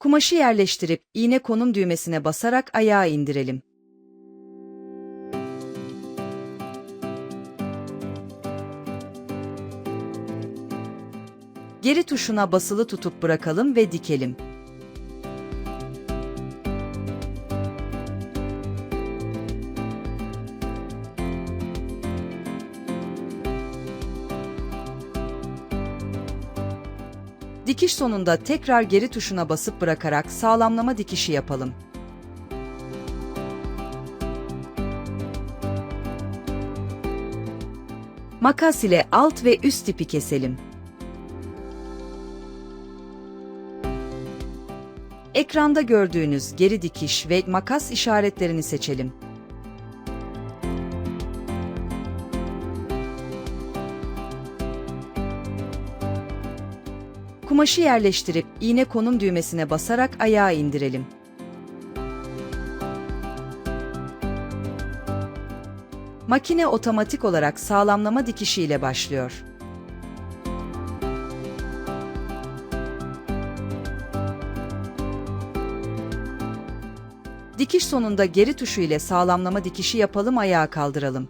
Kumaşı yerleştirip iğne konum düğmesine basarak ayağı indirelim. Geri tuşuna basılı tutup bırakalım ve dikelim. Dikiş sonunda tekrar geri tuşuna basıp bırakarak sağlamlama dikişi yapalım. Makas ile alt ve üst ipi keselim. Ekranda gördüğünüz geri dikiş ve makas işaretlerini seçelim. Kumaşı yerleştirip iğne konum düğmesine basarak ayağı indirelim. Makine otomatik olarak sağlamlama dikişi ile başlıyor. Dikiş sonunda geri tuşu ile sağlamlama dikişi yapalım ayağa kaldıralım.